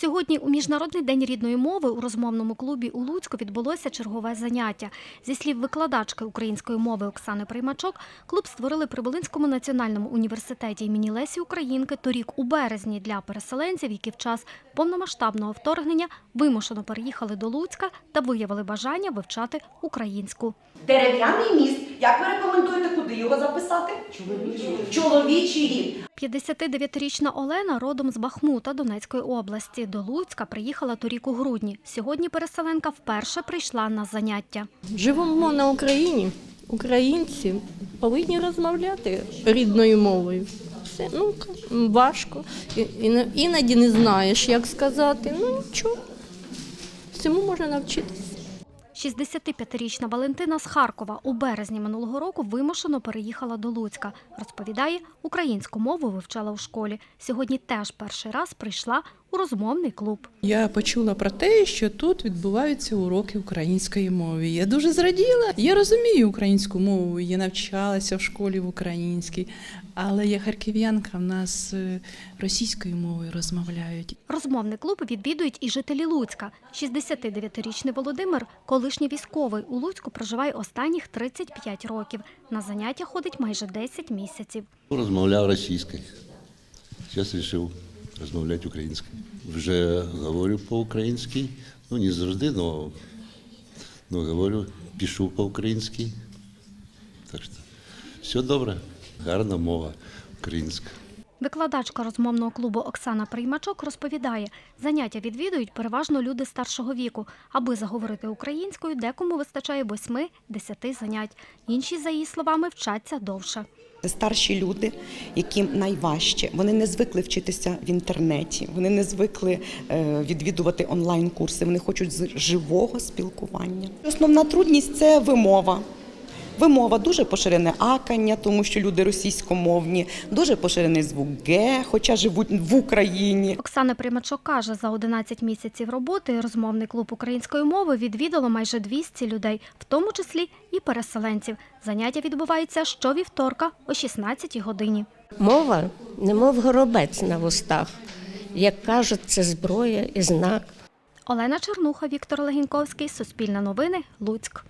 Сьогодні у Міжнародний день рідної мови у розмовному клубі у Луцьку відбулося чергове заняття. Зі слів викладачки української мови Оксани Приймачок, клуб створили при Волинському національному університеті імені Лесі Українки торік у березні для переселенців, які в час повномасштабного вторгнення вимушено переїхали до Луцька та виявили бажання вивчати українську. Дерев'яний міст. Як ви рекомендуєте, куди його записати? Чоловічий. Чоловічий рід. 59-річна Олена родом з Бахмута Донецької області. До Луцька приїхала торік у грудні. Сьогодні переселенка вперше прийшла на заняття. Живемо на Україні. Українці повинні розмовляти рідною мовою. Все ну важко. Іноді не знаєш, як сказати. Ну нічого. Всьому можна навчитися. 65-річна Валентина з Харкова у березні минулого року вимушено переїхала до Луцька. Розповідає, українську мову вивчала у школі. Сьогодні теж перший раз прийшла у розмовний клуб. Я почула про те, що тут відбуваються уроки української мови. Я дуже зраділа. Я розумію українську мову, я навчалася в школі в українській, але я харків'янка, в нас е, російською мовою розмовляють. Розмовний клуб відвідують і жителі Луцька. 69-річний Володимир, колишній військовий, у Луцьку проживає останніх 35 років. На заняття ходить майже 10 місяців. Розмовляв російською. Зараз вирішив розмовляти українською. Вже говорю по-українськи. Ну, не завжди, але ну, говорю, пишу по-українськи. Так що все добре, гарна мова українська. Викладачка розмовного клубу Оксана Приймачок розповідає, заняття відвідують переважно люди старшого віку. Аби заговорити українською, декому вистачає 8-10 занять. Інші, за її словами, вчаться довше. Старші люди, яким найважче. Вони не звикли вчитися в інтернеті, вони не звикли е, відвідувати онлайн-курси, вони хочуть живого спілкування. Основна трудність це вимова. Вимова дуже поширене акання, тому що люди російськомовні, дуже поширений звук Г, хоча живуть в Україні. Оксана Приймачок каже, за 11 місяців роботи розмовний клуб української мови відвідало майже 200 людей, в тому числі і переселенців. Заняття відбуваються щовівторка о 16 годині. Мова, немов горобець на вустах. Як кажуть, це зброя і знак. Олена Чернуха, Віктор Легіньковський, Суспільне новини, Луцьк.